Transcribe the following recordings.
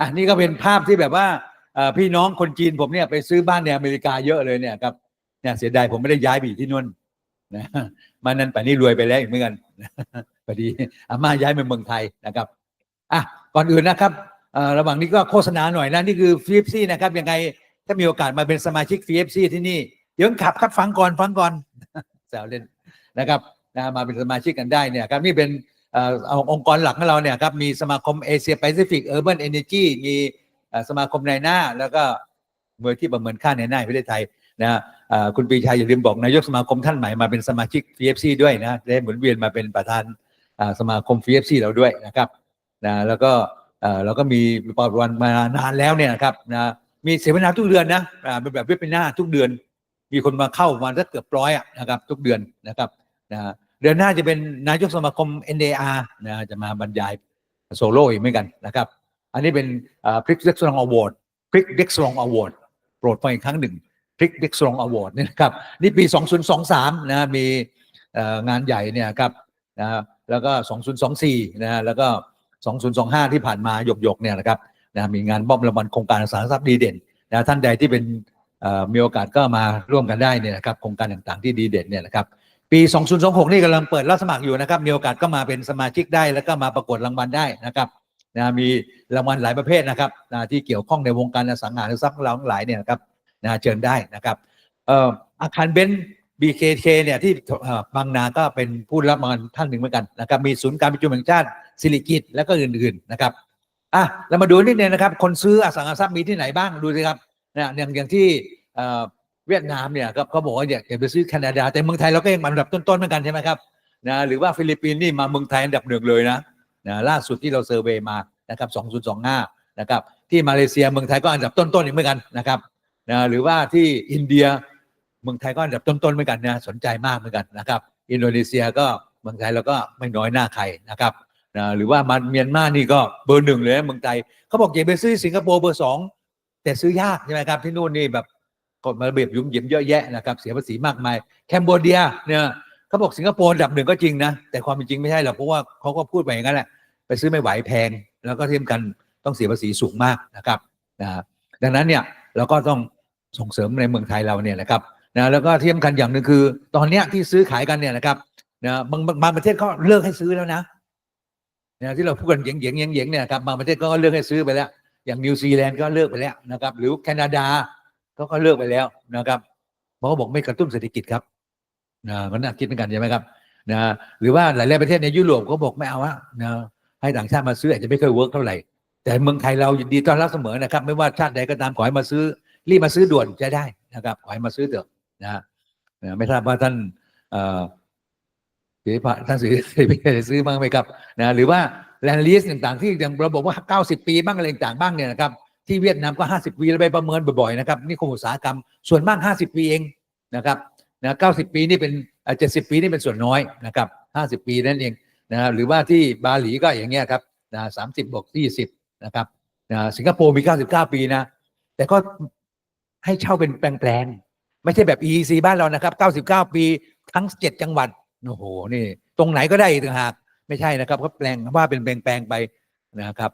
อะนี่ก็เป็นภาพที่แบบว่าพี่น้องคนจีนผมเนี่ยไปซื้อบ้านในอเมริกาเยอะเลยเนี่ยครับเนี่ยเสียดายผมไม่ได้ย้ายไปอยู่ที่นู่นนะมานั้นป่านนี้รวยไปแล้วอีกเหมือนกันพอดีอาม่าย้ายมาเมืองไทยนะครับอะก่อนอื่นนะครับระหว่างนี้ก็โฆษณาหน่อยนะนี่คือฟีฟซี่นะครับยังไงถ้ามีโอกาสมาเป็นสมาชิกฟีฟซี่ที่นี่เดี๋ยวขับครับฟังก่อนฟังก่อนแซวเล่นนะครับนะมาเป็นสมาชิกกันได้เนี่ยครับนี่เป็น เอ่อเอาองค์กรหลักของเราเนี่ยครับมีสมาคมเอเชียแปซิฟิกเออร์เบิร์นเอเนจีมีเอ่อสมาคมนายหน้า แล้วก็มือที่ประเมินค่าในหน้าแห่งประเทศไทยนะฮะเอ่อคุณปรีชาอย่าลืมบอกนายกสมาคมท่านใหม่มาเป็นสมาชิก FFC ด้วยนะได้หมุนเวียนมาเป็นประธานอ่าสมาคม FFC เราด้วยนะครับนะแล้วก็เอ่อเราก็มีประวัติมานานแล้วเนี่ยนะครับนะมีเสวนาทุกเดือนนะอ่าเป็นแบบเว็บหน้าทุกเดือน มีคนมาเข้ามาสักเกือบร้อยอะนะครับทุกเดือนนะครับนะฮะ เดือนหน้าจะเป็นนายกสมาคม NDR นะจะมาบรรยายโซโล่อีกเหมือนกันนะครับ อันนี้เป็นพริกเด็กสลองอวอร์ดพริกเด็กสลองอวอร์ดโปรดฟังอีกครั้งหนึ่งพริกเด็กสลองอวอร์ดนี่นะครับนี่ปี 2023 นะมีงานใหญ่เนี่ยครับนะแล้วก็ 2024 นะแล้วก็ 2025 ที่ผ่านมาหยกๆเนี่ยนะครับนะมีงานมอบรางวัลโครงการสารทรัพย์ดีเด่นนะท่านใดที่เป็นมีโอกาสก็มาร่วมกันได้เนี่ยนะครับโครงการต่างๆที่ดีเด่นเนี่ยนะครับ ปี 2026 นี่กำลังเปิดรับสมัครอยู่นะครับ มีโอกาสก็มาเป็นสมาชิกได้แล้วก็มาประกวดรางวัลได้นะครับนะมีรางวัลหลายประเภทนะครับนะที่เกี่ยวข้องในวงการอสังหาริมทรัพย์ของเราทั้งหลายเนี่ยนะครับนะเชิญได้นะครับเอ่ออาคารเบนซ์ BKK เนี่ยที่บางนาก็เป็นผู้รับรางวัลท่านหนึ่งเหมือนกันนะครับมีศูนย์การประชุมแห่งชาติสิริกิตแล้วก็อื่นๆนะครับอะเรามาดูนิดนึงนะครับ คนซื้ออสังหาริมทรัพย์มีที่ไหนบ้างดูสิครับนะอย่างอย่างที่ เวียดนามเนี่ยครับเขาบอกว่าอยากไปซื้อแคนาดาแต่เมืองไทยเราก็ยังอันดับต้นๆเหมือนกันใช่ไหมครับนะหรือว่าฟิลิปปินส์นี่มาเมืองไทยอันดับหนึ่งเลยนะนะล่าสุดที่เราเซอร์เวย์มานะครับ2025นะครับที่มาเลเซียเมืองไทยก็อันดับต้นๆอีกเหมือนกันนะครับนะหรือว่าที่อินเดียเมืองไทยก็อันดับต้นๆเหมือนกันนะสนใจมากเหมือนกันนะครับ อินโดนีเซียก็เมืองไทยเราก็ไม่น้อยหน้าใครนะครับนะหรือว่ามาเมียนมานี่ก็เบอร์หนึ่งเลยนะเมืองไทยเขาบอกอย่าไปซื้อสิงคโปร์เบอร์สองแต่ซื้อยากใช่ไหมครับที่นู่นนี่แบบ กฎระเบียบยุ่มเหยิมเยอะแยะนะครับเสียภาษีมากมายแคนเบเดียเนี่ยเขาบอกสิงคโปร์อันดับหนึ่งก็จริงนะ แต่ความเป็นจริงไม่ใช่หรอกเพราะว่าเขาก็พูดไปอย่างนั้นแหละไปซื้อไม่ไหวแพง แล้วก็เทียมกันต้องเสียภาษีสูงมากนะครับนะดังนั้นเนี่ยเราก็ต้องส่งเสริมในเมืองไทยเราเนี่ยนะครับนะแล้วก็เทียมกันอย่างหนึ่งคือ ตอนเนี้ยที่ซื้อขายกันเนี่ยนะครับนะบางบางประเทศเขาเลิกให้ซื้อแล้วนะนะที่เราพูดกันเยงเยงเยงเยงเนี่ยครับบางประเทศก็เลิกให้ซื้อไปแล้ว อย่างนิวซีแลนด์ก็เลิกไปแล้วนะครับ หรือแคนาดา เขาก็เลิกไปแล้วนะครับเพราะบอกไม่กระตุ้นเศรษฐกิจครับนะมันน่าคิดเหมือนกันใช่ไหมครับนะหรือว่าหลายๆประเทศในยุโรปเขาบอกไม่เอาอะนะให้ต่างชาติมาซื้ออาจจะไม่ค่อยเวิร์กเท่าไหร่แต่เมืองไทยเรายินดีต้อนรับเสมอนะครับ ไม่ว่าชาติใดก็ตามขอให้มาซื้อรีบมาซื้อด่วนจะได้นะครับขอให้มาซื้อเถอะนะนะไม่ทราบว่าท่านเสิริพัฒน์ท่านสิริสิริได้ซื้อบ้างไหมครับนะหรือว่าแลนด์ลีสต่างๆ ที่อย่างเราบอกว่า 90 ปีบ้างอะไรต่างๆบ้างเนี่ยนะครับ ที่เวียดนามก็ 50 ปีแล้วไปประเมินบ่อยๆนะครับนี่คมอุตสาหกรรมส่วนมาก 50 ปีเองนะครับนะ90ปีนี่เป็นเอ่อ70ปีนี่เป็นส่วนน้อยนะครับ50ปีนั่นเองนะหรือว่าที่บาหลีก็อย่างเงี้ยครับนะ30บบวก20นะครับนะสิงคโปร์มี99ปีนะ แต่ก็ให้เช่าเป็นแปลงๆ ไม่ใช่แบบ EEC บ้านเรานะครับ99ปีทั้ง7จังหวัดโอ้โหนี่ ตรงไหนก็ได้ต่างหาก ไม่ใช่นะครับ ก็แปลงว่าเป็นแปลงๆไปนะครับ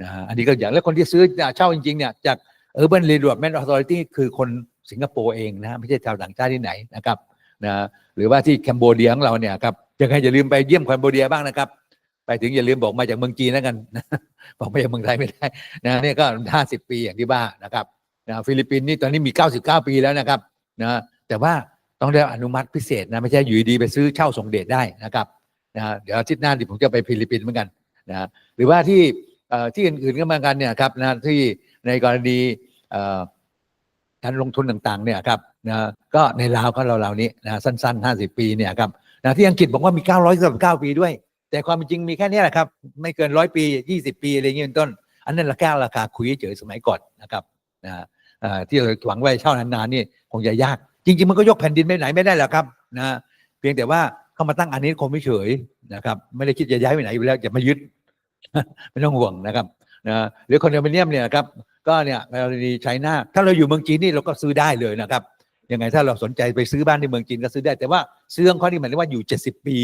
นะฮะอันนี้ก็อย่างแล้วคนที่ซื้อเช่าจริงๆเนี่ยจาก Urban Development Authority คือคนสิงคโปร์เองนะไม่ใช่ชาวต่างชาติที่ไหนนะครับนะหรือว่าที่แคนเบเดียของเราเนี่ยครับยังไงอย่าลืมไปเยี่ยมแคนเบเดียบ้างนะครับ ไปถึงอย่าลืมบอกมาจากเมืองจีนแล้วกันบอกมาจากเมืองไทยไม่ได้นะนี่ก็ห้าสิบปีอย่างที่บ้านะครับนะฟิลิปปินส์นี่ตอนนี้มีเก้าสิบเก้าปีแล้วนะครับนะแต่ว่าต้องได้อนุมัติพิเศษนะไม่ใช่อยู่ดีๆไปซื้อเช่าส่งเดชได้นะครับนะเดี๋ยวอาทิตย์หน้าที่ผมจะไปฟิลิปปินส์เหมือนกันนะหรือว่าที่ ที่อื่นๆก็มือนกันเนี่ยครับนะที่ในกรณีการลงทุนต่างๆเนี่ยครับนะก็ในลาวก็เราๆนี้นะสั้น ๆ 50 ปีเนี่ยครับนะที่อังกฤษบอกว่ามี999ปีด้วย แต่ความจริงมีแค่นี้แหละครับ ไม่เกินร้อยปี 20 ปีอะไรเงี้ยเป็นต้น อันนั้นราคาราคาคุยเฉยสมัยก่อนนะครับนะที่เราหวังไว้เช่านานๆนี่คงจะยาก จริง ๆ มันก็ยกแผ่นดินไปไหนไม่ได้หรอกครับนะเพียงแต่ว่าเข้ามาตั้งอันนี้คงไม่เฉยนะครับ ไม่ได้คิดจะย้ายไปไหนอยู่แล้วจะมายึด ไม่ต้องห่วงนะครับนะหรือคอนโดมิเนียมเนี่ยนะครับก็เนี่ยเราดีใช้หน้าถ้าเราอยู่เมืองจีนนี่เราก็ซื้อได้เลยนะครับยังไงถ้าเราสนใจไปซื้อบ้านที่เมืองจีนก็ซื้อได้แต่ว่าซื้อของเขานี่หมายถึงว่าอยู่ 70 ปี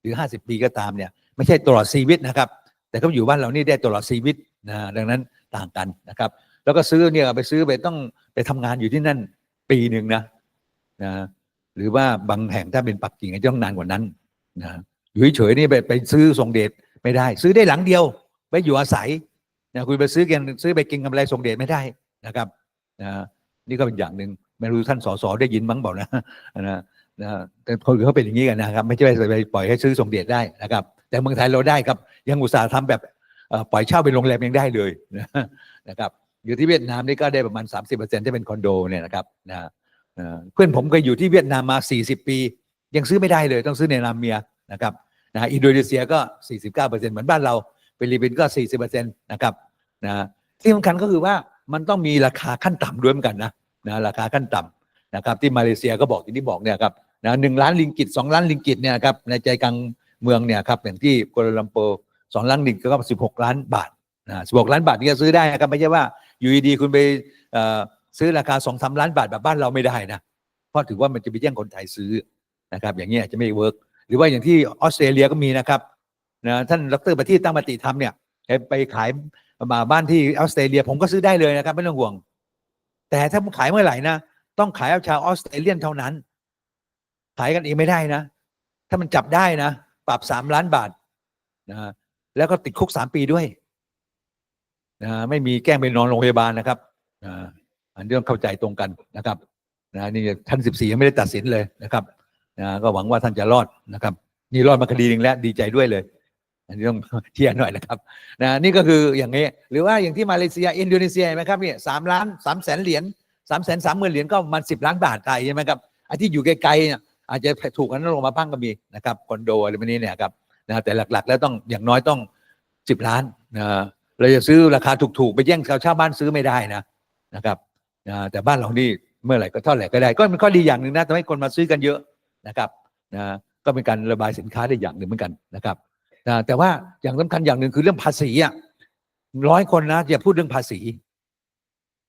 หรือ 50 ปีก็ตามเนี่ยไม่ใช่ตลอดชีวิตนะครับ แต่ก็อยู่บ้านเรานี่ได้ตลอดชีวิตนะดังนั้นต่างกันนะครับ แล้วก็ซื้อเนี่ยไปซื้อไปต้องไปทำงานอยู่ที่นั่นปีหนึ่งนะนะหรือว่าบางแห่งถ้าเป็นปักกิ่งอาจจะต้องนานกว่านั้นนะอยู่เฉยๆนี่ไปไปซื้อส่งเดช ไม่ได้ ซื้อได้หลังเดียวไปอยู่อาศัยนะคุณไปซื้อกันซื้อไปกินกำไรส่งเดชไม่ได้นะครับนะนี่ก็เป็นอย่างหนึ่งไม่รู้ท่านสสได้ยินมั้งเปล่านะนะนะแต่คนเขาเป็นอย่างนี้กันนะครับ ไม่ใช่ไปปล่อยให้ซื้อส่งเดชได้นะครับ แต่เมืองไทยเราได้ครับ ยังอุตสาห์ทำแบบปล่อยเช่าเป็นโรงแรมยังได้เลยนะครับอยู่ที่เวียดนามนี่ก็ได้ประมาณ 30%ที่เป็นคอนโดเนี่ยนะครับนะเอ่อเพื่อนผมเคยอยู่ที่เวียดนามมา 40 ปี ยังซื้อไม่ได้เลยต้องซื้อในนามเมียนะครับ นะอินโดนีเซียก็ 49%เหมือนบ้านเราฟิลิปปินส์ก็ 40%นะครับนะที่สำคัญก็คือว่ามันต้องมีราคาขั้นต่ำด้วยเหมือนกันนะนะราคาขั้นต่ำนะครับที่มาเลเซียก็บอกอย่างที่บอกเนี่ยครับนะหนึ่งล้านลิงกิตสองล้านลิงกิตเนี่ยครับในใจกลางเมืองเนี่ยครับอย่างที่กัวลาลัมเปอร์สองล้านลิงก็สิบหกล้านบาทนะสิบหกล้านบาทนี่ก็ซื้อได้นะครับไม่ใช่ว่าอยู่ดีๆคุณไปซื้อราคาสองสาล้านบาทแบบบ้านเราไม่ได้นะเพราะถือว่ามันจะไปแย่งคนไทยซื้อนะครับอย่างนี้ยจะไม่เวิร์ก หรือว่าอย่างที่ออสเตรเลียก็มีนะครับนะท่านดรประทีปตั้งมติทำเนี่ยไปขายมาบ้านที่ออสเตรเลีย ผมก็ซื้อได้เลยนะครับ ไม่ต้องห่วง แต่ถ้าผมขายเมื่อไหร่นะต้องขายเอาชาวออสเตรเลียนเท่านั้น ขายกันเองไม่ได้นะ ถ้ามันจับได้นะ ปรับสามล้านบาทนะแล้วก็ติดคุกสามปีด้วยนะไม่มีแกล้งไปนอนโรงพยาบาลนะครับอันนี้ต้องเข้าใจตรงกันนะครับนะนี่ท่านสิบสี่ยังไม่ได้ตัดสินเลยนะครับ นะก็หวังว่าท่านจะรอดนะครับ นี่รอดมาคดีหนึ่งแล้วดีใจด้วยเลย อันนี้ต้องเชียร์หน่อยนะครับนะนี่ก็คืออย่างนี้ หรือว่าอย่างที่มาเลเซียอินโดนีเซียไหมครับเนี่ยสามล้านสามแสนเหรียญสามแสนสามหมื่นเหรียญก็ประมาณสิบล้านบาทไทยใช่ไหมครับไอ้ที่อยู่ไกลๆเนี่ยอาจจะถูกกันนั้นลงมาบ้างก็มีนะครับคอนโดอะไรแบบนี้เนี่ยครับนะแต่หลักๆ แล้วต้องอย่างน้อยต้องสิบล้านนะเราจะซื้อราคาถูกๆ ไปแย่งชาวชาวบ้านซื้อไม่ได้นะนะครับนะแต่บ้านเรานี่เมื่อไหร่ก็เท่าไหร่ก็ได้ ก็เป็นข้อดีอย่างหนึ่งนะทำให้คนมาซื้อกันเยอะ นะครับนะก็เป็นการระบายสินค้าได้อย่างหนึ่งเหมือนกันนะครับนะแต่ว่าอย่างสำคัญอย่างหนึ่งคือเรื่องภาษีอะร้อยคนนะจะพูดเรื่องภาษี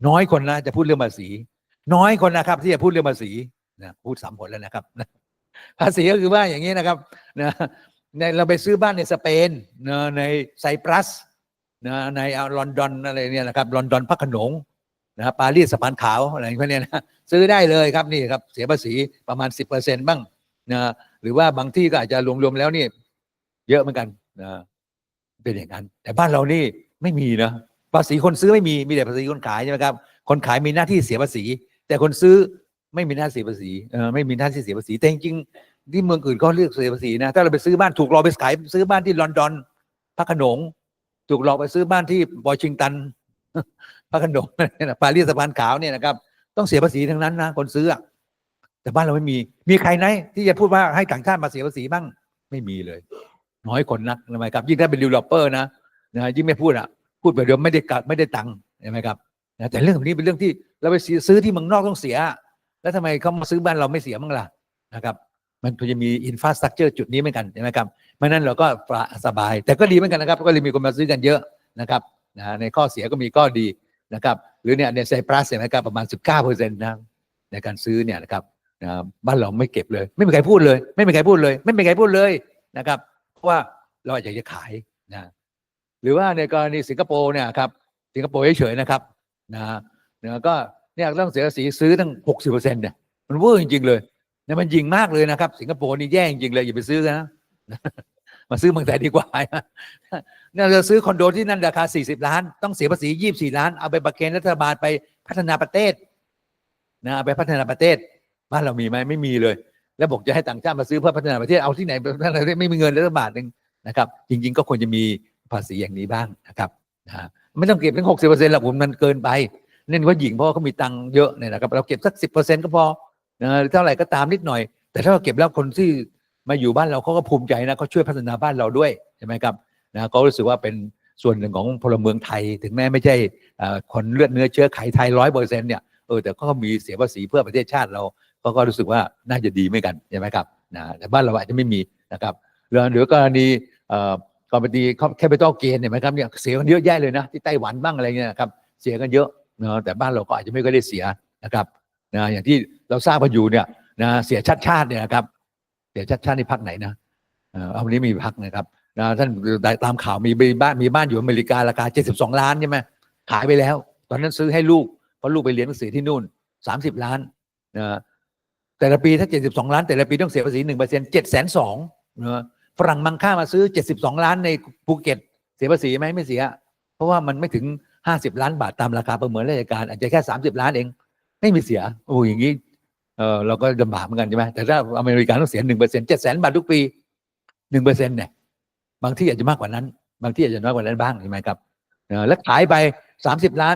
น้อยคนนะจะพูดเรื่องภาษี น้อยคนนะครับ ที่จะพูดเรื่องภาษีนะพูดสามผลแล้วนะครับภาษีก็คือว่าอย่างนี้นะครับนะในเราไปซื้อบ้านในสเปนนะในไซปรัสนะในลอนดอนอะไรเนี่ยนะครับลอนดอนพระโขนง นะครับปารีสสะพานขาวอะไรพวกนี้นะซื้อได้เลยครับนี่ครับเสียภาษีประมาณสิบเปอร์เซ็นต์บ้างนะหรือว่าบางที่ก็อาจจะรวมๆแล้วนี่ เยอะเหมือนกันนะเป็นอย่างนั้น แต่บ้านเรานี่ไม่มีนะภาษีคนซื้อไม่มีมีแต่ภาษีคนขายใช่ไหมครับคนขายมีหน้าที่เสียภาษี แต่คนซื้อไม่มีหน้าที่เสียภาษีเออไม่มีหน้าที่เสียภาษีแต่จริงๆที่เมืองอื่นก็เลือกเสียภาษีนะถ้าเราไปซื้อบ้านถูกเราไปขายซื้อบ้านที่ลอนดอนพระขนงถูกหลอกไปซื้อบ้านที่วอชิงตัน พระขนงปารีสสะพานขาวเนี่ยนะครับ ต้องเสียภาษีทั้งนั้นนะคนซื้ออะแต่บ้านเราไม่มี มีใครไหนที่จะพูดว่าให้ต่างชาติมาเสียภาษีบ้างไม่มีเลย น้อยคนนักทำไมครับ ยิ่งถ้าเป็นดิวลอปเปอร์นะนะยิ่งไม่พูดอะ พูดไปเดี๋ยวไม่ได้กัดไม่ได้ตังค์ใช่ไหมครับนะแต่เรื่องแบบนี้เป็นเรื่องที่เราไปซื้อที่เมืองนอกต้องเสีย แล้วทำไมเขามาซื้อบ้านเราไม่เสียบ้างล่ะนะครับ มันควรจะมีอินฟาสตรักเจอร์จุดนี้เหมือนกันใช่ไหมครับเพราะนั้นเราก็สบาย แต่ก็ดีเหมือนกันนะครับ ก็เลยมีคนมาซื้อกันเยอะนะครับนะในข้อเสียก็มีข้อดี นะครับหรือเนี่ยในไซปรัสเนี่ยนะครับประมาณ 19เปอร์เซ็นต์นะในการซื้อเนี่ยนะครับนะบ้านเราไม่เก็บเลย ไม่มีใครพูดเลย ไม่มีใครพูดเลย ไม่มีใครพูดเลยนะครับเพราะว่าเราอยากจะขายนะหรือว่าในกรณีสิงคโปร์เนี่ยครับสิงคโปร์เฉยๆนะครับนะนะก็เนี่ยต้องเสียภาษีซื้อตั้ง 60เปอร์เซ็นต์เนี่ยมันเวอร์จริงๆเลยเนี่ยมันยิงมากเลยนะครับ สิงคโปร์นี่แย่จริงๆเลยอย่าไปซื้อนะ มาซื้อเมืองไทยดีกว่าเนี่ยเราซื้อคอนโดที่นั่นราคา 40 ล้าน ต้องเสียภาษี 24 ล้าน เอาไปประเคนรัฐบาลไปพัฒนาประเทศนะเอาไปพัฒนาประเทศ บ้านเรามีไหมไม่มีเลย แล้วบอกจะให้ต่างชาติมาซื้อเพื่อพัฒนาประเทศเอาที่ไหนพัฒนาประเทศไม่มีเงินรัฐบาลหนึ่งนะครับ จริง ๆ ก็ควรจะมีภาษีอย่างนี้บ้างนะครับนะไม่ต้องเก็บถึง60เปอร์เซ็นต์หรอกผมมันเกินไปเน้นว่าหญิงเพราะเขามีตังค์เยอะเนี่ยนะครับเราเก็บสัก10เปอร์เซ็นต์ก็พอนะเท่าไหร่ก็ตามนิดหน่อย แต่ถ้าเราเก็บแล้วคนที่ มาอยู่บ้านเราเขาก็ภูมิใจนะเขาช่วยพัฒนาบ้านเราด้วยใช่ไหมครับนะเขารู้สึกว่าเป็นส่วนหนึ่งของพลเมืองไทย ถึงแม้ไม่ใช่คนเลือดเนื้อเชื้อไขไทยร้อยเปอร์เซ็นต์เนี่ยเออแต่เขาก็มีเสียภาษีเพื่อประเทศชาติเราเขาก็รู้สึกว่าน่าจะดีไม่กันใช่ไหมครับนะแต่บ้านเราอาจจะไม่มีนะครับหรือหรือกรณีเอ่อกรณีแคปิตอลเกนเนี่ยไหมครับเนี่ยเสียกันเยอะแยะเลยนะที่ไต้หวันบ้างอะไรเงี้ยครับเสียกันเยอะเนาะแต่บ้านเราก็อาจจะไม่ค่อยได้เสียนะครับนะอย่างที่เราทราบกันอยู่เนี่ยนะเสียชาติชาติเนี่ยนะครับ เสียชาติชาติในพักไหนนะเอ่าวันนี้มีพักนะครับนะท่านตามข่าวมีบ้านมีบ้านอยู่อเมริการาคา 72 ล้านใช่ไหมขายไปแล้ว ตอนนั้นซื้อให้ลูกเพราะลูกไปเรียนหนังสือที่นู่น 30 ล้านนะแต่ละปีถ้า 72 ล้าน แต่ละปีต้องเสียภาษี1%เปอร์เซ็นต์เจ็ดแสนสองนะฝรั่งมังค่ามาซื้อ 72 ล้านในภูเก็ต เสียภาษีไหมไม่เสีย เพราะว่ามันไม่ถึง 50 ล้านบาทตามราคาประเมินราชการอาจจะแค่ 30 ล้านเอง ไม่มีเสียโอ้อย่างนี้ เออเราก็ลำบากเหมือนกันใช่ไหมแต่ถ้าอเมริกันต้องเสียหนึ่งเปอร์เซ็นต์เจ็ดแสนบาททุกปีหนึ่งเปอร์เซ็นต์เนี่ยบางที่อาจจะมากกว่านั้น บางที่อาจจะน้อยกว่านั้นบ้างใช่ไหมครับเออแล้วขายไปสามสิบล้าน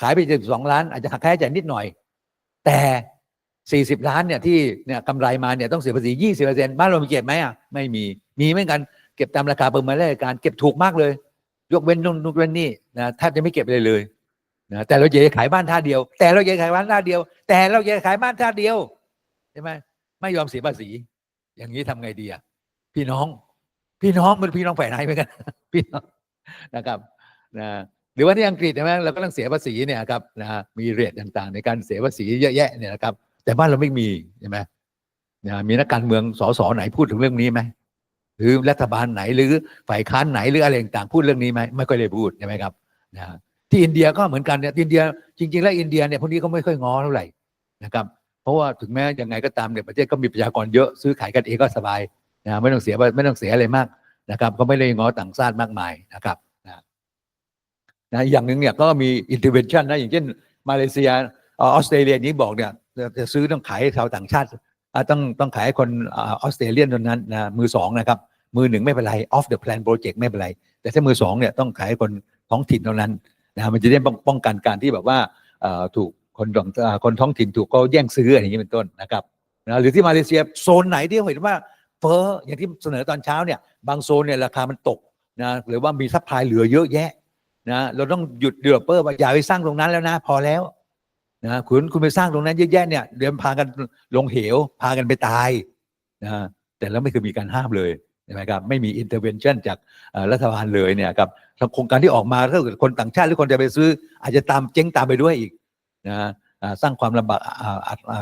ขายไปเจ็ดสองล้าน อาจจะหักค่าใช้จ่ายนิดหน่อย แต่สี่สิบล้านเนี่ยที่เนี่ยกำไรมาเนี่ยต้องเสียภาษียี่สิบเปอร์เซ็นต์บ้านเรามีเก็บไหมอะไม่มีมีเหมือนกันเก็บตามราคาประเมินราชการเก็บถูกมากเลย ยกเว้นนู่นยกเว้นนี่นะแทบจะไม่เก็บเลยเลย นะแต่เราอยากจะขายบ้านท่าเดียว แต่เราอยากจะขายบ้านท่าเดียว แต่เราอยากจะขายบ้านท่าเดียวใช่ไหมไม่ยอมเสียภาษี อย่างนี้ทำไงดีอะพี่น้อง พี่น้องมันพี่น้องฝ่ายไหนเหมือนกัน พี่น้องนะครับนะหรือว่าที่อังกฤษใช่ไหมเราก็ต้องเสียภาษีเนี่ยครับนะฮะมีเรทต่างๆ ในการเสียภาษีเยอะแยะเนี่ยนะครับ แต่บ้านเราไม่มีใช่ไหมนะมีนักการเมืองสสไหนพูดถึงเรื่องนี้ไหมหรือรัฐบาลไหนหรือฝ่ายค้านไหนหรืออะไรต่างๆพูดเรื่องนี้ไหมไม่ค่อยได้พูดใช่ไหมครับนะฮะ ที่อินเดียก็เหมือนกันเนี่ยอินเดียจริง ๆ แล้วอินเดียเนี่ยพวกนี้ก็ไม่ค่อยง้อเท่าไหร่นะครับเพราะว่าถึงแม้ยังไงก็ตามเนี่ยประเทศก็มีประชากรเยอะซื้อขายกันเองก็สบายนะไม่ต้องเสียไม่ต้องเสียอะไรมากนะครับก็ไม่ได้ง้อต่างชาติมากมายนะครับนะนะอย่างหนึ่งเนี่ยก็มี intervention นะอย่างเช่นมาเลเซียออสเตรเลียนี้บอกเนี่ยจะซื้อต้องขายให้ชาวต่างชาติต้องต้องขายให้คนออสเตรเลียนเท่านั้นนะมือสองนะครับมือหนึ่งไม่เป็นไร off the plan project ไม่เป็นไร แต่ถ้ามือสองเนี่ยต้องขายให้คนท้องถิ่นเท่านั้น นะมันจะได้ป้องกันการที่แบบว่าถูกคนท้องเอ่อคนท้องถิ่นถูกก็แย่งซื้ออะไรอย่างนี้เป็นต้นนะครับนะหรือที่มาเลเซียโซนไหนที่เห็นว่าเฟ้ออย่างที่เสนอตอนเช้าเนี่ยบางโซนเนี่ยราคามันตกนะหรือว่ามีซัพพลายเหลือเยอะแยะนะเราต้องหยุดเดือเปอร์ว่าอย่าไปสร้างตรงนั้นแล้วนะพอแล้วนะคุณคุณไปสร้างตรงนั้นเยอะแยะเนี่ยเดี๋ยวพากันลงเหว พากันไปตายนะแต่แล้วไม่เคยมีการห้ามเลยใช่ไหมครับไม่มีอินเตอร์เวนชั่นจากรัฐบาลเลยเนี่ยครับ โครงการที่ออกมาถ้าเกิดคนต่างชาติหรือคนจะไปซื้อ อาจจะตามเจ๊งตามไปด้วยอีกนะสร้างความลำบาก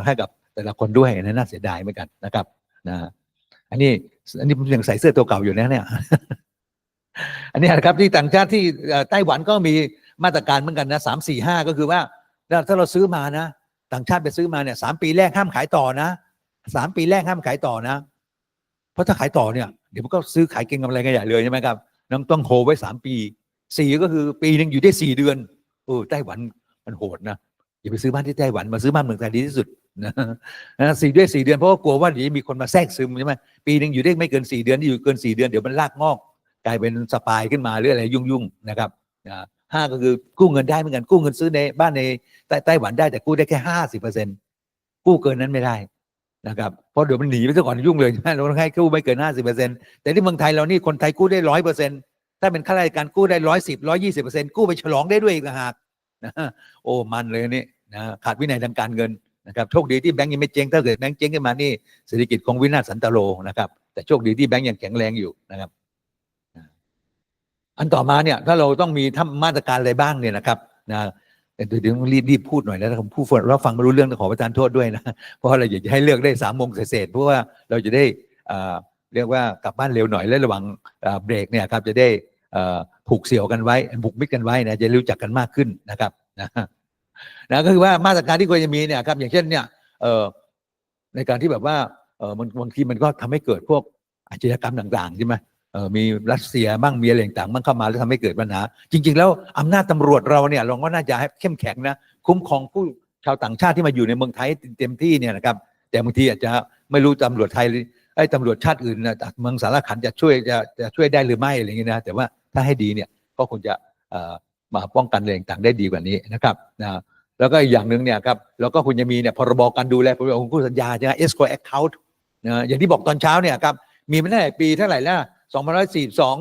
ให้กับแต่ละคนด้วยนะน่าเสียดายเหมือนกันนะครับนะอันนี้อันนี้ผมยังใส่เสื้อตัวเก่าอยู่นะเนี่ยอันนี้นะครับที่ต่างชาติที่ไต้หวันก็มีมาตรการเหมือนกันนะสามสี่ห้าก็คือว่าถ้าเราซื้อมานะ ต่างชาติไปซื้อมาเนี่ยสามปีแรกห้ามขายต่อนะสามปีแรกห้ามขายต่อนะ เพราะถ้าขายต่อเนี่ยเดี๋ยวมันก็ซื้อขายเก่งกำไรกันใหญ่เลยใช่ไหมครับ ต้องต้องโฮไว้สามปีสี่ก็คือปีหนึ่งอยู่ได้สี่เดือนเออไต้หวันมันโหดนะอย่าไปซื้อบ้านที่ไต้หวันมาซื้อบ้านเมืองไทยดีที่สุดนะสี่ด้วยสี่เดือนเพราะว่ากลัวว่าเดี๋ยวมีคนมาแทรกซึมใช่ไหมปีหนึ่งอยู่ได้ไม่เกินสี่เดือนที่อยู่เกินสี่เดือนเดี๋ยวมันลากงอก กลายเป็นสปายขึ้นมาหรืออะไรยุ่งๆนะครับห้าก็คือกู้เงินได้เหมือนกันกู้เงินซื้อในบ้านในไต้หวันได้แต่กู้ได้แค่ห้าสิบเปอร์เซ็นต์กู้เกินนั้นไม่ได้ นะครับเพราะเดี๋ยวมันหนีไปซะก่อนยุ่งเลยใช่ไหมเราต้องให้กู้ไม่เกินห้าสิบเปอร์เซ็นต์แต่ที่เมืองไทยเรานี่คนไทยกู้ได้ร้อยเปอร์เซ็นต์ถ้าเป็นข้าราชการกู้ได้ร้อยสิบร้อยยี่สิบเปอร์เซ็นต์กู้ไปฉลองได้ด้วยอีกหากนะโอ้มันเลยนี่นะขาดวินัยทางการเงินนะครับโชคดีที่แบงก์ยังไม่เจ๊งถ้าเกิดแบงก์เจ๊งขึ้นมานี่เศรษฐกิจคงวินาศสันตโลนะครับ แต่โชคดีที่แบงก์ยังแข็งแรงอยู่นะครับอันต่อมาเนี่ยถ้าเราต้องมีทำมาตรการอะไรบ้างเนี่ยนะครับนะ เดี๋ยวต้องรีบรีบพูดหน่อยแล้วถ้าผมพูดเราฟังไม่รู้เรื่องต้องขอประทานโทษด้วยนะเพราะเราอยากจะให้เลือกได้สามโมงเศษเพราะว่าเราจะได้เรียกว่ากลับบ้านเร็วหน่อยและระหว่างเบรกเนี่ยครับจะได้ผูกเสี่ยวกันไว้ผูกมิตรกันไว้นะจะรู้จักกันมากขึ้นนะครับนะนะก็คือว่ามาตรการที่ควรจะมีเนี่ยครับอย่างเช่นเนี่ยในการที่แบบว่ามันบางทีมันก็ทำให้เกิดพวกอาชญากรรมต่างๆใช่ไหม มีรัสเซียบ้างมีอะไรต่างๆบ้างเข้ามาแล้วทำให้เกิดปัญหา จริง ๆ แล้วอำนาจตำรวจเราเนี่ยเราก็น่าจะให้เข้มแข็งนะคุ้มครองผู้ชาวต่างชาติที่มาอยู่ในเมืองไทยเต็มที่เนี่ยนะครับแต่บางทีอาจจะไม่รู้ตำรวจไทยไอ้ตำรวจชาติอื่นนะจากเมืองสารขันจะช่วยจะจะช่วยได้หรือไม่อะไรอย่างเงี้ยนะแต่ว่าถ้าให้ดีเนี่ยก็คงจะมาป้องกันอะไรต่างๆได้ดีกว่านี้นะครับนะแล้วก็อีกอย่างหนึ่งเนี่ยครับเราก็ควรจะมีเนี่ยพรบการดูแลผลประโยชน์ของคู่สัญญาใช่ไหม escrow account นะอย่างที่บอกตอนเช้าเนี่ยครับมีมาตั้งแต่ปีเท่าไหร่แล้ว สองพันร้อยสี่สอง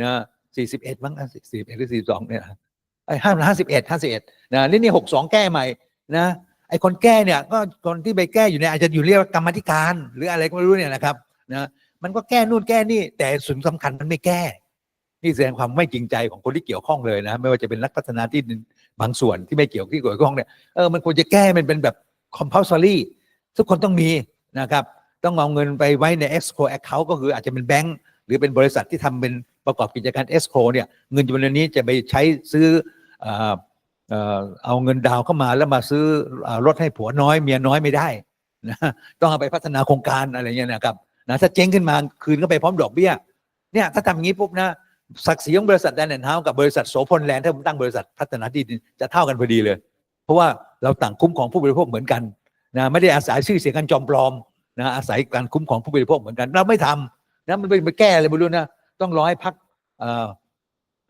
นะสี่สิบเอ็ดมั้งสี่สิบเอ็ดหรือสี่สองเนี่ยไอ้ห้าห้าสิบเอ็ดห้าสิบเอ็ดนะนี่นี่หกสองแก้ใหม่นะไอ้คนแก้เนี่ยก็คนที่ไปแก้อยู่เนี่ยอาจจะอยู่เรียกว่ากรรมธิการ หรืออะไรก็ไม่รู้เนี่ยนะครับนะมันก็แก้นู่นแก้นี่ แต่ส่วนสำคัญมันไม่แก้ นี่แสดงความไม่จริงใจของคนที่เกี่ยวข้องเลยนะไม่ว่าจะเป็นนักพัฒนาที่บางส่วนที่ไม่เกี่ยวที่เกี่ยวข้องเนี่ยเออมันควรจะแก้มันเป็นแบบ compulsory ทุกคนต้องมีนะครับต้องเอาเงินไปไว้ใน escrow account ก็คืออาจจะเป็นแบงก์ หรือเป็นบริษัทที่ทำเป็นประกอบกิจการเอสโคเนี่ยเงินจำนวนนี้จะไปใช้ซื้อเอ่อเอาเงินดาวเข้ามาแล้วมาซื้อรถให้ผัวน้อยเมียน้อยไม่ได้นะต้องเอาไปพัฒนาโครงการอะไรเงี้ยนะครับนะถ้าเจ๊งขึ้นมาคืนก็ไปพร้อมดอกเบี้ยเนี่ยถ้าทำอย่างนี้ปุ๊บนะศักดิ์ศรีของบริษัทแดนแอนเฮาส์กับบริษัทโสพลแลนด์ถ้าผมตั้งบริษัทพัฒนาที่ดินจะเท่ากันพอดีเลย เพราะว่าเราต่างคุ้มของผู้บริโภคเหมือนกันนะไม่ได้อาศัยชื่อเสียงกันจอมปลอมนะอาศัยการคุ้มของผู้บริโภคเหมือนกัน เราไม่ทำ นะมันไปแก้อะไรไม่รู้นะต้องรอให้พัก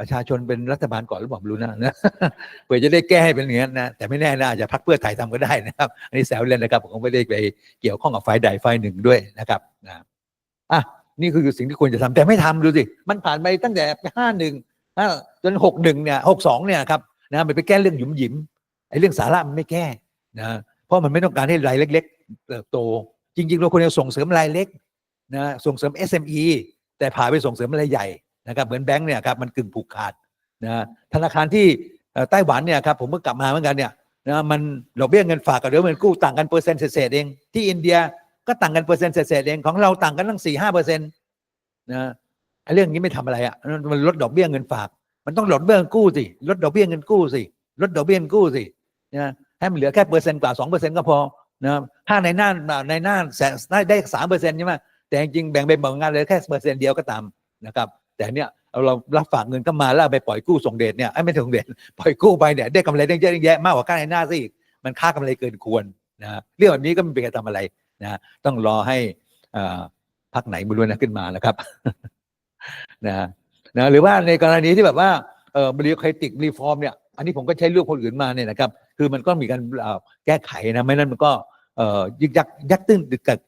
ประชาชนเป็นรัฐบาลก่อนหรือเปล่าไม่รู้นะนะเพื่อจะได้แก้ให้เป็นอย่างนั้นนะแต่ไม่แน่นะอาจจะพักเพื่อไทยทำก็ได้นะครับ อันนี้แซวเล่นนะครับผมไม่ได้ไปเกี่ยวข้องกับฝ่ายใดฝ่ายหนึ่งด้วยนะครับนะอะนี่คือสิ่งที่ควรจะทำแต่ไม่ทำดูสิมันผ่านไปตั้งแต่ห้าหนึ่งจนหกหนึ่งเนี่ยหกสองเนี่ยครับนะมันไปแก้เรื่องหยุมหยิมไอ้เรื่องสาระมันไม่แก้นะเพราะมันไม่ต้องการให้รายเล็ก ๆ เติบโต จริงๆเราควรจะส่งเสริมรายเล็ก นะส่งเสริม SME แต่พาไปส่งเสริมรายใหญ่นะครับเหมือนแบงค์เนี่ยครับมันกึ่งผูกขาดนะธนาคารที่ไต้หวันเนี่ยครับผมเพิ่งกลับมาเหมือนกันเนี่ยนะมันดอกเบี้ยเงินฝากกับดอกเบี้ยเงินกู้ต่างกันเปอร์เซ็นต์เศษเองที่อินเดียก็ต่างกันเปอร์เซ็นต์เศษเองของเราต่างกันตั้งสี่ห้าเปอร์เซ็นต์นะไอ้เรื่องนี้ไม่ทำอะไรอะมันลดดอกเบี้ยเงินฝาก มันต้องลดเบี้ยเงินกู้สิลดดอกเบี้ยเงินกู้สิลดดอกเบี้ยเงินกู้สินะให้มันเหลือแค่เปอร์เซ็นต์กว่าสองเปอร์เซ็นต์ก็พอนะถ้าในหน้าในหน้าแสนได้สามเปอร์เซ็นต์ใช่ไหม แต่จริงแบ่งเป็นบางงานเลยแค่เปอร์เซ็นต์เดียวก็ตามนะครับ แต่เนี่ยเอาเรารับฝากเงินก็มาแล้วไปปล่อยกู้ส่งเดชเนี่ยไอ้ไม่ส่งเดชปล่อยกู้ไปเนี่ยได้กำไรได้เยอะแยะมากกว่าค่าในหน้าซะอีกมันค่ากำไรเกินควรนะเรื่องแบบนี้ก็ไม่เป็นการทำอะไรนะต้องรอให้อ่าพักไหนไม่รู้นะขึ้นมานะครับนะนะหรือว่าในกรณีที่แบบว่าเออบริโคติกรีฟอร์มเนี่ยอันนี้ผมก็ใช้เรื่องคนอื่นมาเนี่ยนะครับ คือมันก็มีการแก้ไขนะไม่นั้นมันก็เอ่อยึกยักยักตื้นติดกัก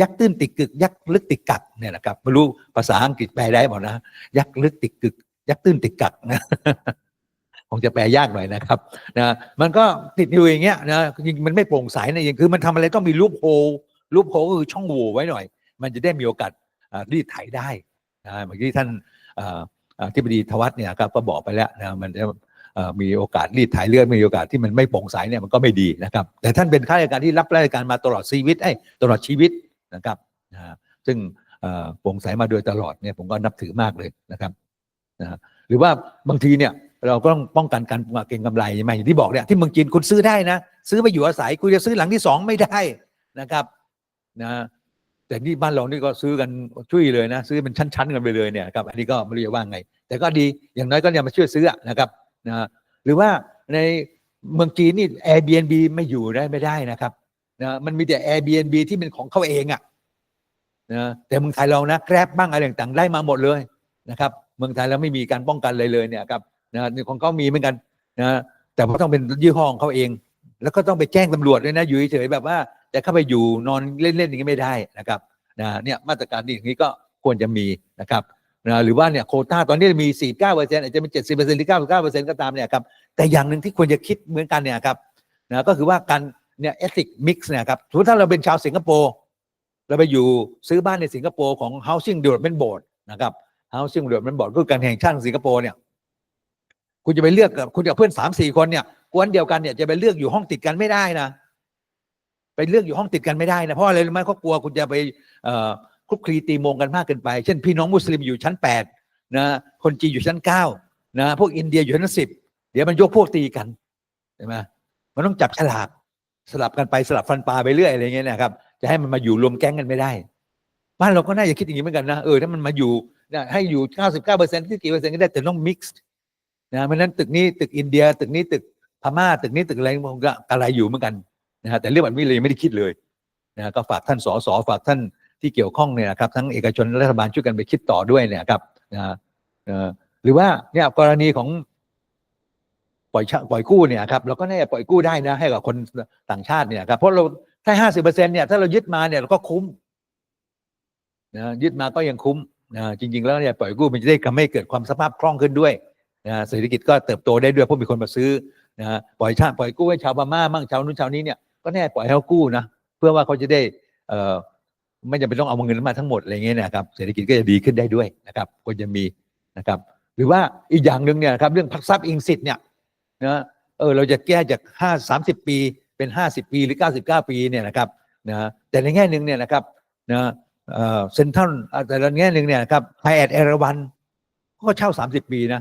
ยักตื้นติดกึก ยักลึกติดกักเนี่ยนะครับไม่รู้ภาษาอังกฤษแปลได้หมดนะ ยักลึกติดกึก ยักตื้นติดกักนะคงจะแปลยากหน่อยนะครับนะมันก็ติดอยู่อย่างเงี้ยนะจริงมันไม่โปร่งใสนะอย่งคือมันทำอะไรต้องมีรูปโฮรูปโฮก็คือช่องโหว่ไว้หน่อย มันจะได้มีโอกาสรีดไถได้นะเมื่อกี้ท่านที่บดีทวัฒน์เนี่ยครับก็บอกไปแล้วนะมันจะมีโอกาสรีดไถเลือดมีโอกาสที่มันไม่โปร่งใสเนี่ยมันก็ไม่ดีนะครับ แต่ท่านเป็นข้าราชการที่รับราชการมาตลอดชีวิตไอ้ตลอดชีวิต นะครับซึ่งโปร่งใสมาโดยตลอดเนี่ยผมก็นับถือมากเลยนะครับนะหรือว่าบางทีเนี่ยเราก็ต้องป้องกันการเก็งกำไรใช่ไหมอย่างที่บอกเนี่ยที่เมืองจีนคุณซื้อได้นะ ซื้อไปอยู่อาศัยคุณจะซื้อหลังที่สองไม่ได้นะครับนะแต่นี่บ้านเรานี่ก็ซื้อกันช่วยเลยนะ ซื้อเป็นชั้นๆกันไปเลยเนี่ยครับอันนี้ก็ไม่รู้จะว่าไง แต่ก็ดีอย่างน้อยก็เนี่ยมาช่วยซื้อนะครับนะหรือว่าในเมืองจีนนี่ Airbnb ไม่อยู่ได้ไม่ได้นะครับ นะมันมีแต่ Airbnb ที่เป็นของเขาเองอะนะแต่เมืองไทยเรานะแกร็บบ้างอะไรต่างๆได้มาหมดเลยนะครับเมืองไทยแล้วไม่มีการป้องกันเลยเลยเนี่ยครับนะนี่ของเขามีเหมือนกันนะแต่ว่าต้องเป็นยี่ห้อของเขาเอง แล้วก็ต้องไปแจ้งตำรวจด้วยนะอยู่เฉยๆแบบว่าจะเข้าไปอยู่นอนเล่นๆอย่างนี้ไม่ได้นะครับนะเนี่ยมาตรการนี้อย่างนี้ก็ควรจะมีนะครับนะหรือว่าเนี่ยโควต้าตอนนี้มี 49เปอร์เซ็นต์อาจจะเป็น 70เปอร์เซ็นต์หรือ 99เปอร์เซ็นต์ก็ตามเนี่ยครับแต่อย่างหนึ่งที่ควรจะคิดเหมือนกันเนี่ยครับนะก็คือว่าการ เนี่ยเอติกมิกซ์เนี่ยครับสมมติถ้าเราเป็นชาวสิงคโปร์เราไปอยู่ซื้อบ้านในสิงคโปร์ของ Housing Development Board นะครับ Housing Development Board คือการแห่งชาติของสิงคโปร์เนี่ยคุณจะไปเลือกกับคุณกับเพื่อนสามสี่คนเนี่ยกวนเดียวกันเนี่ยจะไปเลือกอยู่ห้องติดกันไม่ได้นะไปเลือกอยู่ห้องติดกันไม่ได้นะเพราะอะไรรู้ไหมเขากลัวคุณจะไปคลุกคลีตีมงกันมากเกินไป เช่นพี่น้องมุสลิมอยู่ชั้นแปดนะคนจีนอยู่ชั้นเก้านะพวกอินเดียอยู่ชั้นสิบเดี๋ยวมันยกพวกตีกันใช่ไหมมันต้องจับฉลาก สลับกันไปสลับฟันปลาไปเรื่อยอะไรเงี้ยนะครับ จะให้มันมาอยู่รวมแก๊งกันไม่ได้ บ้านเราก็น่าจะคิดอย่างนี้เหมือนกันนะเออถ้ามันมาอยู่นะให้อยู่ 99เปอร์เซ็นต์ที่กี่เปอร์เซ็นต์ก็ได้แต่ต้อง mixed นะเพราะนั้นตึกนี้ตึกอินเดีย ตึกนี้ตึกพม่าตึกนี้ตึกอะไรมันก็อะไรอยู่เหมือนกันนะฮะแต่เรื่องแบบนี้เลยไม่ได้คิดเลยนะฮะก็ฝากท่านสสฝากท่านที่เกี่ยวข้องเนี่ยนะครับทั้งเอกชนรัฐบาลช่วยกันไปคิดต่อด้วยเนี่ยครับนะฮะหรือว่าเนี่ยกรณีของ ปล่อยปล่อยกู้เนี่ยครับเราก็น่าจะปล่อยกู้ได้นะให้กับคนต่างชาติเนี่ยครับเพราะเราถ้าห้าสิบเปอร์เซ็นเนี่ยถ้าเรายึดมาเนี่ยเราก็คุ้มนะยึดมาก็ยังคุ้มนะจริง ๆ แล้วเนี่ยปล่อยกู้มันจะได้ทำให้เกิดความสภาพคล่องขึ้นด้วยนะเศรษฐกิจก็เติบโตได้ด้วยเพราะมีคนมาซื้อนะปล่อยชาติปล่อยกู้ให้ชาวพม่ามั่งชาวนู้นชาวนี้เนี่ยก็แน่ปล่อยให้เขากู้นะเพื่อว่าเขาจะได้เอ่อไม่จำเป็นต้องเอาเงินมาทั้งหมดอะไรเงี้ยนะครับเศรษฐกิจก็จะดีขึ้นได้ด้วยนะครับควรจะมีนะครับ หรือว่าอีกอย่างหนึ่งเนี่ยครับเรื่องพักทรัพย์อิงสิทธิ์เนี่ย นะเออเราจะแก้จากห้าสามสิบปีเป็นห้าสิบปีหรือเก้าสิบเก้าปีเนี่ยนะครับนะแต่ในแง่หนึ่งเนี่ยนะครับนะเอ่อเซ็นทรัลแต่ละแง่หนึ่งเนี่ยนะครับไฮแอดเอราวันเขาก็เช่าสามสิบปีนะ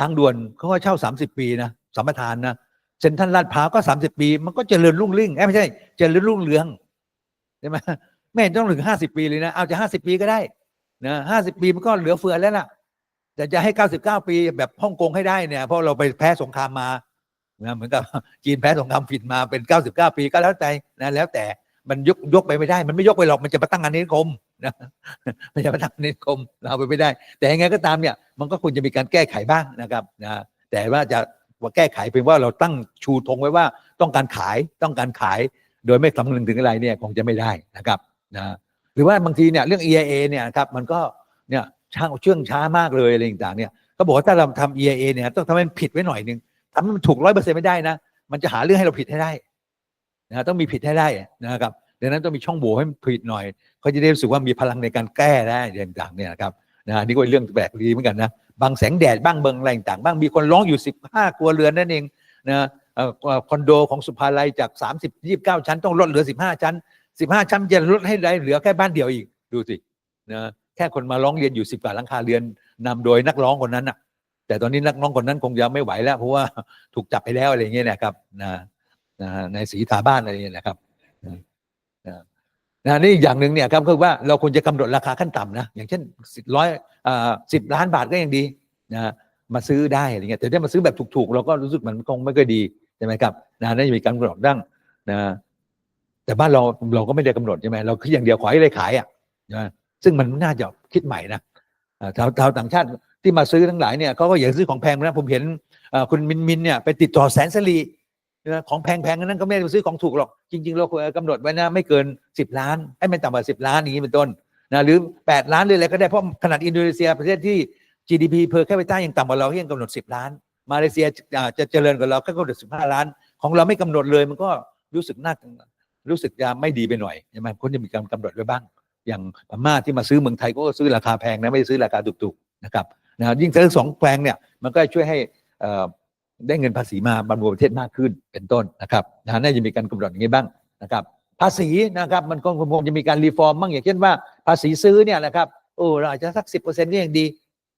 ทางด่วนเขาก็เช่าสามสิบปีนะสัมปทานนะเซ็นทรัลลาดพร้าวก็สามสิบปี มันก็เจริญรุ่งเรืองไม่ใช่เจริญรุ่งเรืองใช่ไหมไม่ต้องถึงห้าสิบปีเลยนะเอาจะห้าสิบปีก็ได้นะห้าสิบปีมันก็เหลือเฟือแล้วล่ะ แต่จะให้เก้าสิบเก้าปีแบบฮ่องกงให้ได้เนี่ย เพราะเราไปแพ้สงครามมานะเหมือนกับจีนแพ้สงครามฝิ่นมาเป็นเก้าสิบเก้าปีก็แล้วแต่นะแล้วแต่มันยกยกไปไม่ได้ มันไม่ยกไปหรอกมันจะมาตั้งงานนิคมนะมันจะมาตั้งนิคมเราเอาไปไม่ได้ แต่ยังไงก็ตามเนี่ยมันก็ควรจะมีการแก้ไขบ้างนะครับนะแต่ว่าจะว่าแก้ไขเพียงว่าเราตั้งชูธงไว้ว่าต้องการขายต้องการขาย โดยไม่คำนึงถึงอะไรเนี่ยคงจะไม่ได้นะครับนะหรือว่าบางทีเนี่ยเรื่อง EIA เนี่ยครับมันก็เนี่ย ช่างเชื่องช้ามากเลยอะไรต่างๆเนี่ยก็บอกว่าถ้าเราทำ EIA เนี่ยต้องทำให้มันผิดไว้หน่อยนึงทำให้มันถูกร้อยเปอร์เซ็นต์ไม่ได้นะ มันจะหาเรื่องให้เราผิดให้ได้นะต้องมีผิดให้ได้นะครับดังนั้นต้องมีช่องโหว่ให้มันผิดหน่อยเขาจะได้รู้สึกว่ามีพลังในการแก้ได้อะไรต่างๆเนี่ยนะครับนะนี่ก็เป็นเรื่องแปลกดีเหมือนกันนะบางแสงแดดบ้างเบิงอะไรต่างๆบ้างมีคนร้องอยู่สิบห้าครัวเรือนนั่นเองนะเอ่อเอ่อคอนโดของสุภาลัยจากสามสิบยี่สิบเก้าชั้น ต้องลดเหลือสิบห้าชั้นสิบห้าชั้นจะลดให้ได้เหลือแค่บ้านเดียวอีกดูสินะ แค่คนมาร้องเรียนอยู่สิบกว่าหลังคาเรือนนำโดยนักร้องคนนั้นน่ะ แต่ตอนนี้นักร้องคนนั้นคงจะไม่ไหวแล้ว เพราะว่าถูกจับไปแล้วอะไรเงี้ยนะครับนะนะในสีทาบ้านอะไรเงี้ยนะครับนะนะนี่อีกอย่างหนึ่งเนี่ยครับคือว่าเราควรจะกำหนดราคาขั้นต่ำนะอย่างเช่นสิบร้อยอ่าสิบล้านบาทก็ยังดีนะมาซื้อได้อะไรเงี้ยแต่ถ้ามาซื้อแบบถูกๆเราก็รู้สึกมันคงไม่ค่อยดีใช่ไหมครับนะน่าจะมีการกำหนดดั้งนะแต่บ้านเราเราก็ไม่ได้กำหนดใช่ไหมเราคิดอย่างเดียวขอให้เลยขายอะนะ ซึ่งมันน่าจะคิดใหม่นะชาวชาวต่างชาติที่มาซื้อทั้งหลายเนี่ยเขาก็อยากซื้อของแพงนะผมเห็นคุณมินมินเนี่ยไปติดต่อแสนสลีของแพงๆนั้นก็ไม่ได้ซื้อของถูกหรอก จริง ๆ เราควรกำหนดไว้นะไม่เกิน 10 ล้านให้มันต่ำกว่า10 ล้านอย่างนี้เป็นต้นนะหรือ 8 ล้านหรืออะไรก็ได้เพราะขนาดอินโดนีเซียประเทศที่ GDP per capita ยังต่ำกว่าเรายังกำหนด 10 ล้าน มาเลเซียจะเจริญกว่าเราก็กำหนด 15 ล้าน ของเราไม่กำหนดเลยมันก็รู้สึกน่ารู้สึกจะไม่ดีไปหน่อยใช่ไหมควรจะมีการกำหนดไว้บ้าง อย่างพม่าที่มาซื้อเมืองไทยก็ซื้อราคาแพงนะไม่ได้ซื้อราคาถูกๆนะครับนะยิ่งซื้อสองแปลงเนี่ยมันก็ช่วยให้ได้เงินภาษีมาบำรุงประเทศมากขึ้นเป็นต้นนะครับนะน่าจะมีการกำหนดอย่างนี้บ้างนะครับ ภาษีนะครับมันก็คงจะมีการรีฟอร์มบ้างอย่างเช่นว่า ภาษีซื้อเนี่ยนะครับโอ้เราอาจจะสักสิบเปอร์เซ็นต์ก็ยังดี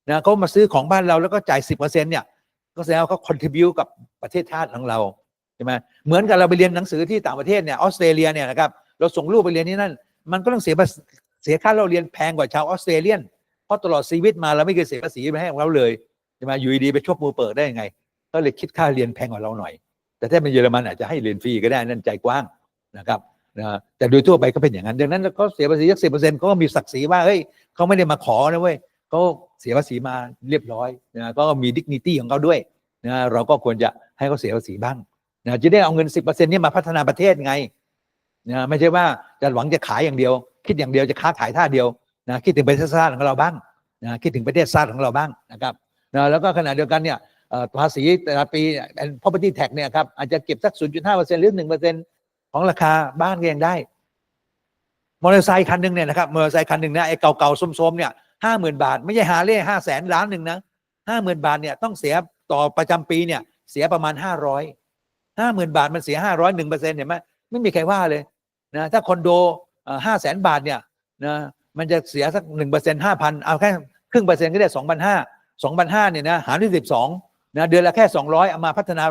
นะเขามาซื้อของบ้านเราแล้วก็จ่ายสิบเปอร์เซ็นต์เนี่ยก็แสดงว่าเขาคอนทิบิวกับประเทศชาติของเราใช่ไหมเหมือนกับเราไปเรียนหนังสือที่ต่างประเทศเนี่ยออสเตรเลียเนี่ยนะครับเราส่งลูกไปเรียนที่นั่น มันก็ต้องเสียภาษีเสียค่าเราเรียนแพงกว่าชาวออสเตรเลียน เพราะตลอดชีวิตมาเราไม่เคยเสียภาษีไปให้ของเราเลยใช่ไหมอยู่ดีๆไปชกมือเปิดได้ยังไง ก็เลยคิดค่าเรียนแพงกว่าเราหน่อย แต่ถ้าเป็นเยอรมันอาจจะให้เรียนฟรีก็ได้นั่นใจกว้างนะครับนะแต่โดยทั่วไปก็เป็นอย่างนั้นดังนั้นเขาเสียภาษีสักสิบเปอร์เซ็นต์เขาก็มีศักดิ์ศรีว่าเฮ้ยเขาไม่ได้มาขอนะเว้ยเขาเสียภาษีมาเรียบร้อยนะก็มีดิกนิตี้ของเขาด้วยนะเราก็ควรจะให้เขาเสียภาษีบ้างนะจะได้เอาเงินสิบเปอร์เซ็นต์นี้มาพัฒนาประเทศไง นะไม่ใช่ว่าจะหวังจะขายอย่างเดียว คิดอย่างเดียวจะค้าขายท่าเดียวนะคิดถึงประเทศชาติของเราบ้างนะคิดถึงประเทศชาติของเราบ้างนะครับนะแล้วก็ขณะเดียวกันเนี่ยภาษีแต่ละปีเป็น property tax เนี่ยครับอาจจะเก็บสัก 0.5%หรือ 1%ของราคาบ้านก็ยังได้ มอเตอร์ไซค์คันหนึ่งเนี่ยนะครับมอเตอร์ไซค์คันหนึ่งนะไอ้เก่าๆส้มๆเนี่ยห้าหมื่นบาท ไม่ใช่หาเล่ห้าแสนล้านหนึ่งนะห้าหมื่นบาทเนี่ยต้องเสียต่อประจำปีเนี่ยเสียประมาณห้าร้อยห้าหมื่นบาทมันเสียห้าร้อยหนึ่งเปอร์เซ็นต์เห็นไหมไม่มีใครว่าเลย นะถ้าคอนโดห้าแสนบาทเนี่ยนะมันจะเสียสักหนึ่งเปอร์เซ็นต์ห้าพันเอาแค่ครึ่งเปอร์เซ็นต์ก็ได้สองพันห้าสองพันห้าเนี่ยนะหารด้วยสิบสองนะเดือนละแค่สองร้อยเอามาพัฒนา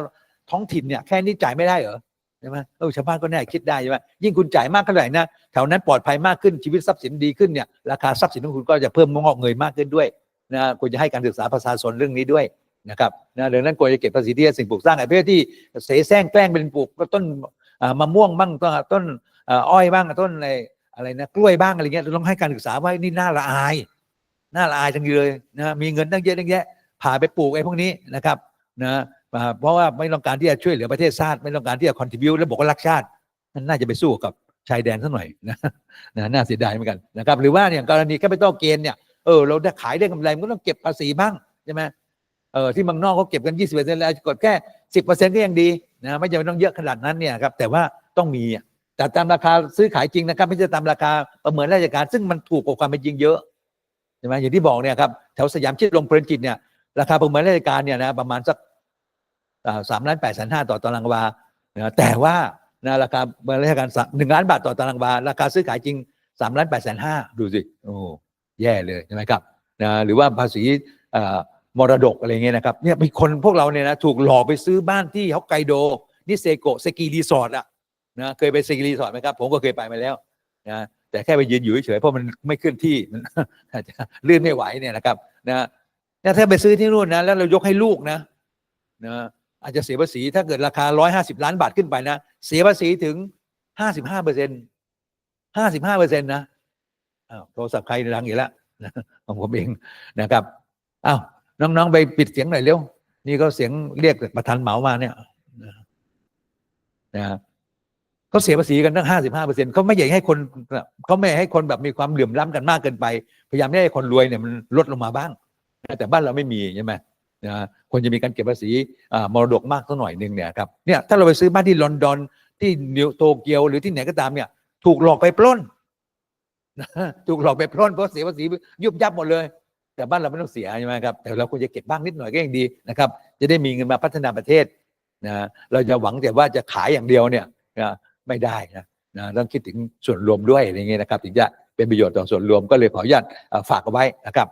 ท้องถิ่นเนี่ยแค่นี้จ่ายไม่ได้เหรอใช่ไหมเออชาวบ้านก็แน่คิดได้ใช่ไหมยิ่งคุณจ่ายมากเท่าไหร่นะแถวนั้นปลอดภัยมากขึ้นชีวิตทรัพย์สินดีขึ้นเนี่ยราคาทรัพย์สินของคุณก็จะเพิ่มงอกเงยมากขึ้นด้วยนะควรจะให้การศึกษาประชาชนเรื่องนี้ด้วยนะครับนะดังนั้นควรจะเก็บภาษีที่สิ่งปลูกสร้างไอ้ประเภทที่เสแสร้งแกล้งเป็นปลูกต้นมะม่วงบ้างต้น อ้อยบ้างต้นอะไรอะไรนะกล้วยบ้างอะไรเงี้ยเราต้องให้การศึกษาว่านี่น่าละอายน่าละอายจังเลยนะมีเงินตั้งเยอะตั้งแยะผ่าไปปลูกไอ้พวกนี้นะครับนะเพราะว่าไม่ต้องการที่จะช่วยเหลือประเทศชาติไม่ต้องการที่จะคอนทิบิวและบอกว่ารักชาตินั่นน่าจะไปสู้กับชายแดนสักหน่อยนะนะน่าเสียดายเหมือนกันนะครับหรือว่าเนี่ยกรณีแคปิตอลเกนเนี่ยเออเราได้ขายได้กำไรมันก็ต้องเก็บภาษีบ้างใช่ไหมเออที่มืองนอกเขาเก็บกัน 20เปอร์เซ็นต์แล้วกดแค่ 10เปอร์เซ็นต์ก็ยังดีนะไม่จำเป็นต้องเยอะขนาดนั้นเนี่ยครับแต่ว่าต้องมีอะ แต่ตามราคาซื้อขายจริงนะครับ ไม่ใช่ตามราคาประเมินราชการ ซึ่งมันถูกกว่าความเป็นจริงเยอะใช่ไหมอย่างที่บอกเนี่ยครับแถวสยามชิดลมเพลินจิตเนี่ยราคาประเมินราชการเนี่ยนะประมาณสักสามล้านแปดแสนห้าต่อตารางวานะแต่ว่านะราคาประเมินราชการหนึ่งล้านบาทต่อตารางวา ราคาซื้อขายจริงสามล้านแปดแสนห้าดูสิโอ้แย่เลยใช่ไหมครับนะหรือว่าภาษีมรดกอะไรเงี้ยนะครับเนี่ยมีคนพวกเราเนี่ยนะถูกหลอกไปซื้อบ้านที่ฮอกไกโด นิเซโกะสกีรีสอร์ทอะ นะเคยไปสกีรีสอร์ทไหมครับ ผมก็เคยไปมาแล้วนะแต่แค่ไปยืนอยู่เฉยๆเพราะมันไม่ขึ้นที่มันอาจจะลื่นไม่ไหวเนี่ยนะครับนะถ้าไปซื้อที่นู่นนะแล้วเรายกให้ลูกนะนะอาจจะเสียภาษีถ้าเกิดราคาร้อยห้าสิบล้านบาทขึ้นไปนะเสียภาษีถึงห้าสิบห้าเปอร์เซ็นห้าสิบห้าเปอร์เซ็นต์นะอ้าวโทรศัพท์ใครดังอีกแล้วของผมเองนะครับอ้าวน้องๆไปปิดเสียงหน่อยเร็วนี่ก็เสียงเรียกประธานเหมามาเนี่ยนะ เขาเสียภาษีกันตั้งห้าสิบห้าเปอร์เซ็นเขาไม่อยากให้คนเขาไม่ให้คนแบบมีความเหลื่อมล้ำกันมากเกินไป พยายามให้คนรวยเนี่ยมันลดลงมาบ้าง แต่บ้านเราไม่มีใช่ไหมนะควรจะมีการเก็บภาษีมรดกมากสักหน่อยหนึ่งเนี่ยครับเนี่ยถ้าเราไปซื้อบ้านที่ลอนดอนที่นิวโตเกียวหรือที่ไหนก็ตามเนี่ย ถูกหลอกไปปล้นถูกหลอกไปปล้นเพราะเสียภาษียุบยับหมดเลย แต่บ้านเราไม่ต้องเสียใช่ไหมครับแต่เราควรจะเก็บบ้างนิดหน่อยก็ยังดีนะครับ จะได้มีเงินมาพัฒนาประเทศนะเราจะหวังแต่ว่าจะขายอย่างเดียวเนี่ยนะ ไม่ได้นะนะต้องคิดถึงส่วนรวมด้วยอะไรเงี้ยนะครับ ถึงจะเป็นประโยชน์ต่อส่วนรวมก็เลยขออนุญาตฝากเอาไว้นะครับ